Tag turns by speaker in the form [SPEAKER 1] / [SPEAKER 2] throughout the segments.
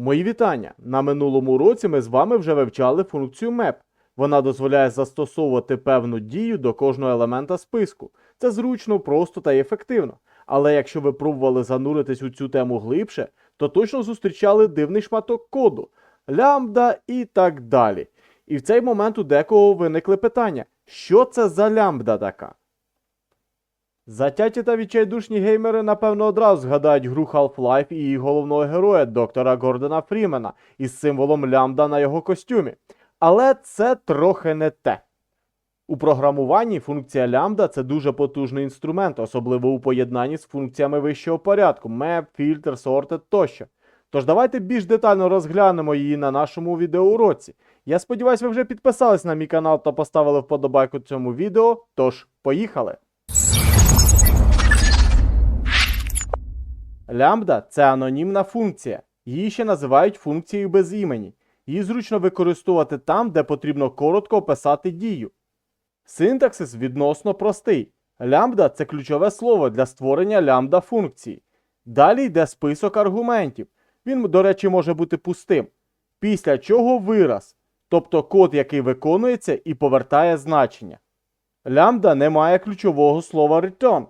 [SPEAKER 1] Мої вітання! На минулому уроці ми з вами вже вивчали функцію map. Вона дозволяє застосовувати певну дію до кожного елемента списку. Це зручно, просто та ефективно. Але якщо ви пробували зануритись у цю тему глибше, то точно зустрічали дивний шматок коду, лямбда і так далі. І в цей момент у декого виникли питання: що це за лямбда така? Затяті та відчайдушні геймери, напевно, одразу згадають гру Half-Life і її головного героя, доктора Гордона Фрімена, із символом лямбда на його костюмі. Але це трохи не те. У програмуванні функція лямбда це дуже потужний інструмент, особливо у поєднанні з функціями вищого порядку map, filter, sorted тощо. Тож давайте більш детально розглянемо її на нашому відеоуроці. Я сподіваюся, ви вже підписались на мій канал та поставили вподобайку цьому відео. Тож, поїхали! Лямбда це анонімна функція. Її ще називають функцією без імені. Її зручно використовувати там, де потрібно коротко описати дію. Синтаксис відносно простий. Лямбда це ключове слово для створення лямбда функції. Далі йде список аргументів. Він, до речі, може бути пустим. Після чого вираз, тобто код, який виконується і повертає значення. Лямбда не має ключового слова return,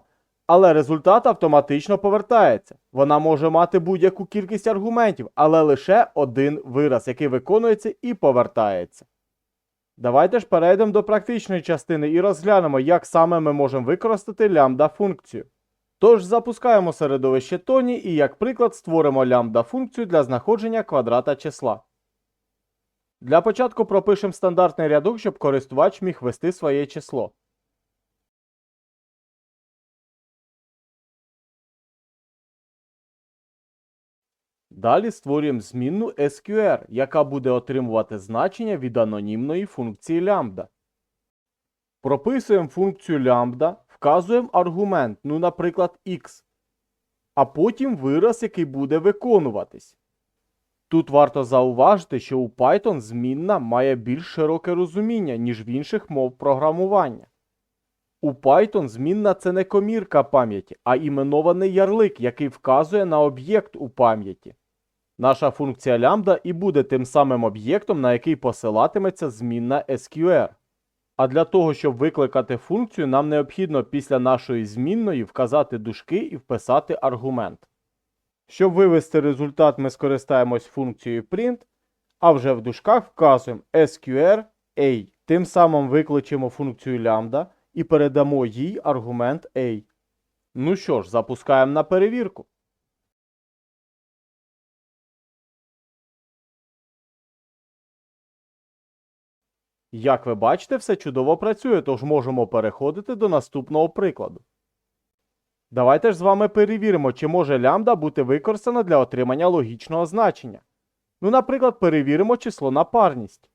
[SPEAKER 1] але результат автоматично повертається. Вона може мати будь-яку кількість аргументів, але лише один вираз, який виконується і повертається. Давайте ж перейдемо до практичної частини і розглянемо, як саме ми можемо використати лямбда функцію. Тож запускаємо середовище Тоні і як приклад створимо лямбда функцію для знаходження квадрата числа. Для початку пропишемо стандартний рядок, щоб користувач міг ввести своє число. Далі створюємо змінну SQR, яка буде отримувати значення від анонімної функції лямбда. Прописуємо функцію лямбда, вказуємо аргумент, ну, наприклад, x, а потім вираз, який буде виконуватись. Тут варто зауважити, що у Python змінна має більш широке розуміння, ніж в інших мов програмування. У Python змінна це не комірка пам'яті, а іменований ярлик, який вказує на об'єкт у пам'яті. Наша функція лямбда і буде тим самим об'єктом, на який посилатиметься змінна SQR. А для того, щоб викликати функцію, нам необхідно після нашої змінної вказати дужки і вписати аргумент. Щоб вивести результат, ми скористаємось функцією print, а вже в дужках вказуємо SQR A. Тим самим викличемо функцію лямбда і передамо їй аргумент A. Ну що ж, запускаємо на перевірку. Як ви бачите, все чудово працює, тож можемо переходити до наступного прикладу. Давайте ж з вами перевіримо, чи може лямбда бути використана для отримання логічного значення. Ну, наприклад, перевіримо число на парність.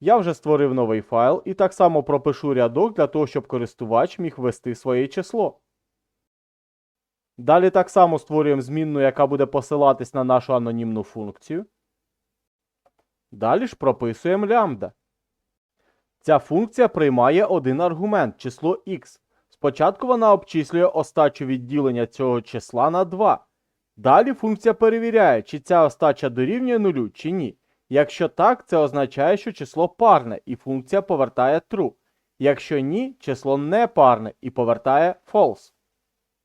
[SPEAKER 1] Я вже створив новий файл і так само пропишу рядок для того, щоб користувач міг ввести своє число. Далі так само створюємо змінну, яка буде посилатись на нашу анонімну функцію. Далі ж прописуємо лямбда. Ця функція приймає один аргумент число x. Спочатку вона обчислює остачу відділення цього числа на 2. Далі функція перевіряє, чи ця остача дорівнює нулю чи ні. Якщо так, це означає, що число парне і функція повертає true. Якщо ні, число не парне і повертає false.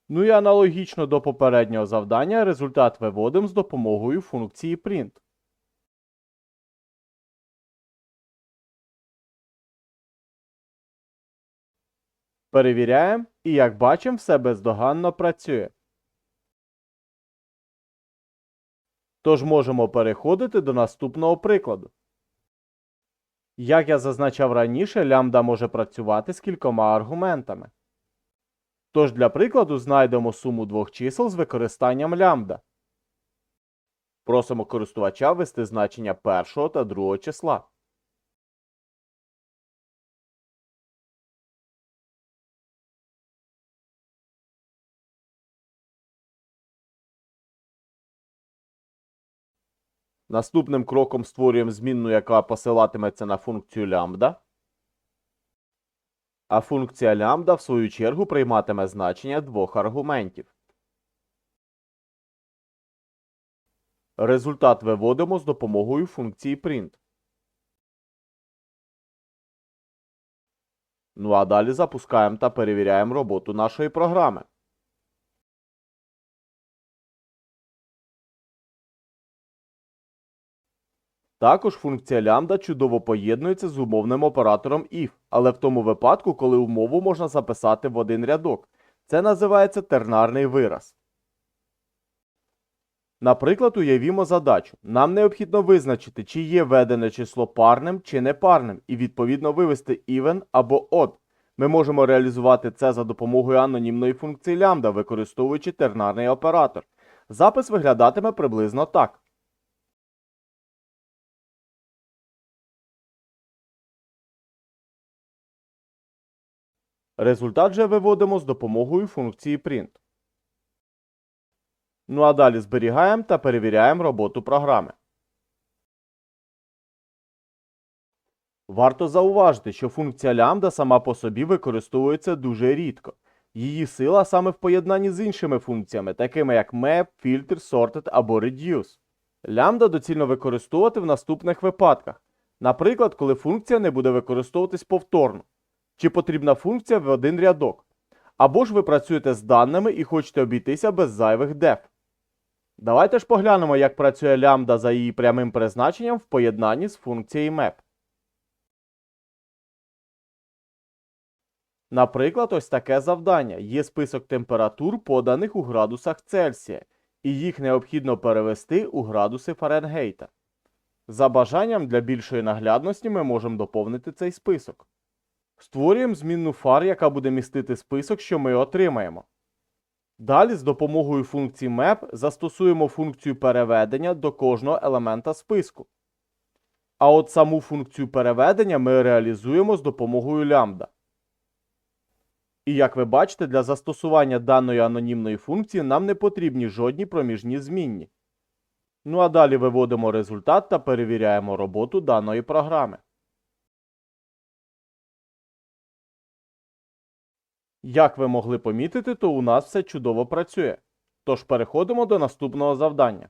[SPEAKER 1] Ну і аналогічно до попереднього завдання результат виводимо з допомогою функції print. Перевіряємо і, як бачимо, все бездоганно працює. Тож можемо переходити до наступного прикладу. Як я зазначав раніше, лямбда може працювати з кількома аргументами. Тож для прикладу знайдемо суму двох чисел з використанням лямбда. Просимо користувача ввести значення першого та другого числа. Наступним кроком створюємо змінну, яка посилатиметься на функцію лямбда. А функція лямбда, в свою чергу, прийматиме значення двох аргументів. Результат виводимо з допомогою функції print. Ну а далі запускаємо та перевіряємо роботу нашої програми. Також функція лямбда чудово поєднується з умовним оператором if, але в тому випадку, коли умову можна записати в один рядок. Це називається тернарний вираз. Наприклад, уявімо задачу. Нам необхідно визначити, чи є введене число парним чи непарним, і відповідно вивести even або odd. Ми можемо реалізувати це за допомогою анонімної функції лямбда, використовуючи тернарний оператор. Запис виглядатиме приблизно так. Результат же виводимо з допомогою функції print. Ну а далі зберігаємо та перевіряємо роботу програми. Варто зауважити, що функція лямбда сама по собі використовується дуже рідко. Її сила саме в поєднанні з іншими функціями, такими як map, filter, sorted або reduce. Лямбда доцільно використовувати в наступних випадках. Наприклад, коли функція не буде використовуватись повторно, чи потрібна функція в один рядок. Або ж ви працюєте з даними і хочете обійтися без зайвих деф. Давайте ж поглянемо, як працює лямбда за її прямим призначенням в поєднанні з функцією map. Наприклад, ось таке завдання. Є список температур, поданих у градусах Цельсія, і їх необхідно перевести у градуси Фаренгейта. За бажанням для більшої наглядності ми можемо доповнити цей список. Створюємо змінну фар, яка буде містити список, що ми отримаємо. Далі з допомогою функції map застосуємо функцію переведення до кожного елемента списку. А от саму функцію переведення ми реалізуємо з допомогою лямбда. І як ви бачите, для застосування даної анонімної функції нам не потрібні жодні проміжні змінні. Ну а далі виводимо результат та перевіряємо роботу даної програми. Як ви могли помітити, то у нас все чудово працює. Тож переходимо до наступного завдання.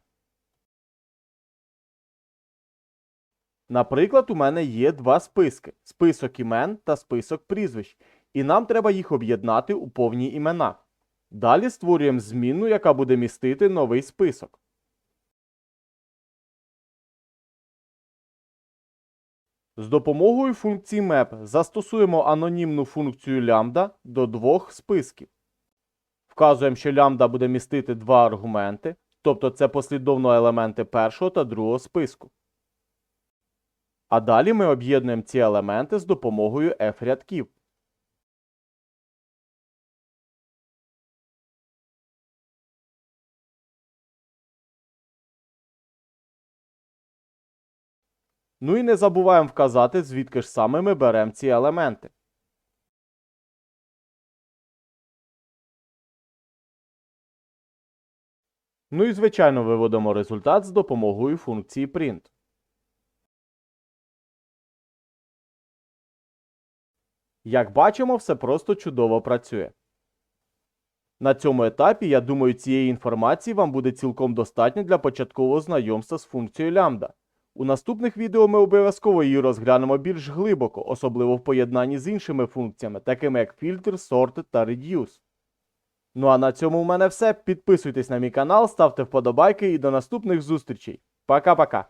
[SPEAKER 1] Наприклад, у мене є два списки: список імен та список прізвищ, і нам треба їх об'єднати у повні імена. Далі створюємо змінну, яка буде містити новий список. З допомогою функції map застосуємо анонімну функцію лямбда до двох списків. Вказуємо, що лямбда буде містити два аргументи, тобто це послідовно елементи першого та другого списку. А далі ми об'єднуємо ці елементи з допомогою f Ну і не забуваємо вказати, звідки ж саме ми беремо ці елементи. Ну і звичайно виводимо результат з допомогою функції print. Як бачимо, все просто чудово працює. На цьому етапі, я думаю, цієї інформації вам буде цілком достатньо для початкового знайомства з функцією лямбда. У наступних відео ми обов'язково її розглянемо більш глибоко, особливо в поєднанні з іншими функціями, такими як фільтр, сорт та редюс. Ну а на цьому в мене все. Підписуйтесь на мій канал, ставте вподобайки і до наступних зустрічей. Пока-пока!